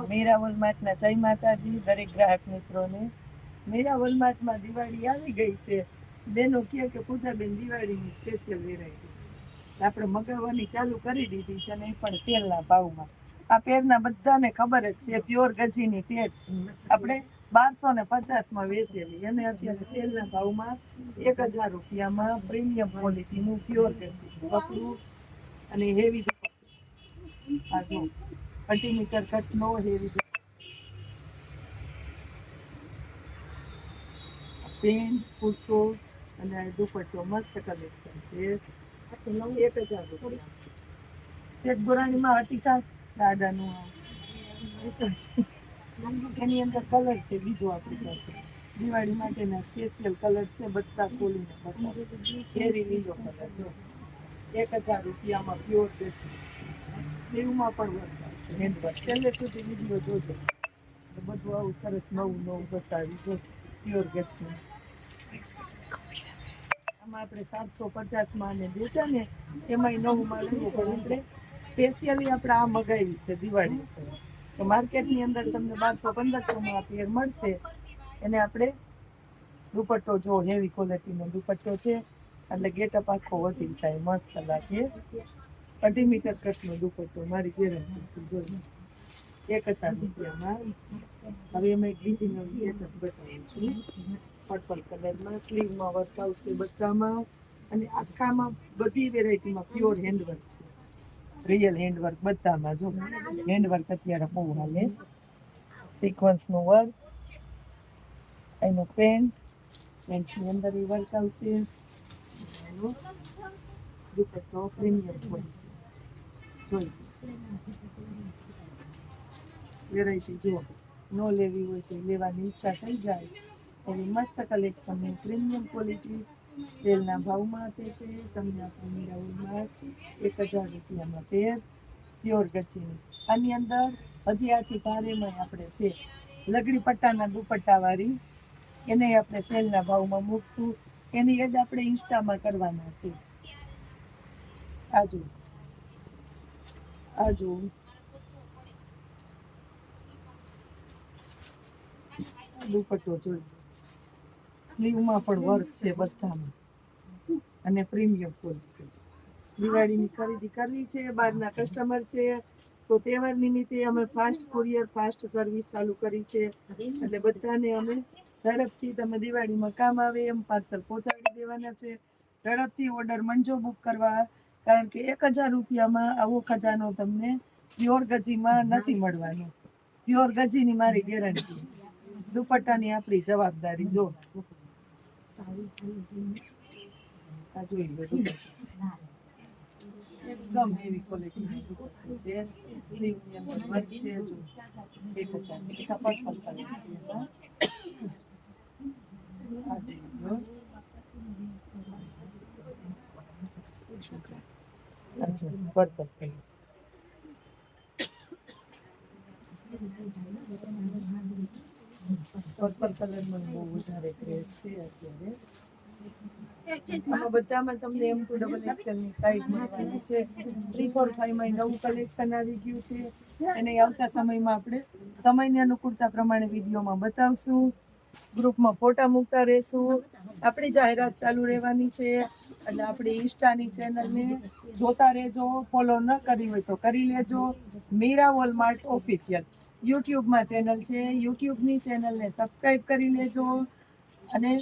મીરા વોલમાર્ટના જય માતાજી, દરેક ગ્રાહક મિત્રોને. મીરા વોલમાર્ટમાં દિવાળી આવી ગઈ છે. બેનો કહે કે પૂજાબેન દિવાળીની સ્પેશિયલ વેરાયટી આપણે મગાવવાની ચાલુ કરી દીધી છે ને એ પણ તેલના ભાવમાં. આ પેરના બધાને ખબર જ છે, પ્યોર ગજીની તેલ આપણે બારસો ને પચાસમાં વેચેલી અને અત્યારે તેલના ભાવમાં એક હજાર રૂપિયામાં પ્રીમિયમ ક્વોલિટીનું પ્યોર ગજી. પતલું અને હેવી આ જો. અઢી મીટર કટનો હેવી પેન કુર્તો અને દુપટ્ટો મસ્ત કલેક્શન છે. એક હજાર રૂપિયા. એક ગોરાણીમાં અતિશા દાદાનું એની અંદર કલર છે બીજો આપણી પાસે. દિવાળી માટેના સ્પેશિયલ કલર છે બધા ખોલીને બધા ચેરી લીલો કલર, જો. એક હજાર રૂપિયામાં પ્યોર છે દેવમાં પણ વર્ક હેન્ડવર્ક છેલ્લે સુધી વીડિયો જોજો. બધું આવું સરસ નવું નવું બતાવી. જો પ્યોર ગચ્છનું આમાં આપણે સાતસો પચાસમાં અને દેતા ને, એમાંય નવુંમાં લેવું પણ આપણે સ્પેશિયલી આપણે આ મગાવી છે દિવાળી. તો માર્કેટની અંદર તમને બારસો પંદરસોમાં આ પેર મળશે. એને આપણે દુપટ્ટો જો હેવી ક્વોલિટીનો દુપટ્ટો છે. એટલે ગેટઅપ આખો વધી જાય, મસ્ત લાગે. અઢી મીટર કટનો દુપટ્ટો મારી ગેરંટી એક હજાર રૂપિયામાં હવે એમાં એક બીજી નવી ગેટઅપ બતાવું છું. પર્પલ કલરમાં સ્લીવમાં વર્ક આવશે બધામાં. અને આખામાં બધી વેરાયટીમાં પ્યોર હેન્ડવર્ક છે. રિયલ હેન્ડવર્ક બધામાં, જો. હેન્ડવર્ક અત્યારે બહુ હાલે. સિક્વન્સનું વર્ક એનું પેન્ટ પેન્ટની અંદર એ વર્ક આવશે દુપટ્ટો પ્રીમિયમ ક્વોલિટી જોઈ. લેવી હોય તો લેવાની ઈચ્છા થઈ જાય. એવી મસ્ત કલેક્શન ને પ્રીમિયમ ક્વોલિટી તેલના ભાવમાં આપે છે. તમને આપણે એક હજાર રૂપિયામાં પેર પ્યોર ગચીની આની અંદર હજી આથી ભારેમાં આપણે છે લગડી પટ્ટાના દુપટ્ટાવાળી એને આપણે સેલના ભાવમાં મૂકશું. એની એડ આપણે ઇન્સ્ટામાં કરવાના છે. આજો આજો દુપટ્ટો જોઈ સ્લીવમાં પણ વર્ક છે બધામાં. અને પ્રીમિયમ ક્વોલિટી દિવાળીની ખરીદી કરવી છે, બહારના કસ્ટમર છે. તો તહેવાર નિમિત્તે અમે ફાસ્ટ કુરિયર ફાસ્ટ સર્વિસ ચાલુ કરી છે. એટલે બધાને અમે ઝડપથી તમે દિવાળીમાં કામ આવે એમ પાર્સલ પહોંચાડી દેવાના છે. ઝડપથી ઓર્ડર મંજો બુક કરવા કારણ કે એક હજાર રૂપિયામાં આવો ખજાનો તમને પ્યોર ગજીમાં નથી મળવાનો. પ્યોર ગજીની મારી ગેરંટી. દુપટ્ટાની આપણી જવાબદારી, જો. એકદમ હેવી ક્વોલિટી છે એમાં. આ જોઈ લો જો પર્પલ કલર પર્પલ કલરમાં બહુ વધારે ક્રેઝ છે અત્યારે. બધામાં તમને એમ ટુ ડબલ એક્સેલની સાઈઝ છે. થ્રી ફોર ફાઈવમાં નવું કલેક્શન આવી ગયું છે. અને આવતા સમયમાં આપણે સમયની અનુકૂળતા પ્રમાણે વિડીયોમાં બતાવશું. ગ્રુપમાં ફોટા મૂકતા રહેશું. આપણી જાહેરાત ચાલુ રહેવાની છે. એટલે આપણી ઇન્સ્ટાની ચેનલને જોતા રહેજો ફોલો ન કરી હોય તો કરી લેજો. Meera Walmart official. યુટ્યુબમાં ચેનલ છે. યુટ્યુબની ચેનલને સબસ્ક્રાઈબ કરી લેજો અને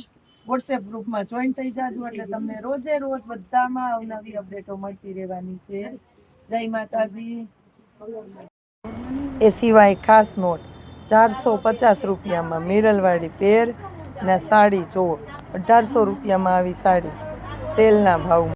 વોટ્સએપ ગ્રુપમાં જોઈન થઈ જાજો એટલે તમને રોજે રોજ બધામાં અવનવી અપડેટો મળતી રહેવાની છે. જય માતાજી. એ સિવાય ખાસ નોટ, ચારસો પચાસ રૂપિયામાં મિરલવાળી પેર ને સાડી જો અઢારસો રૂપિયામાં આવી સાડી. સેલના ભાવમાં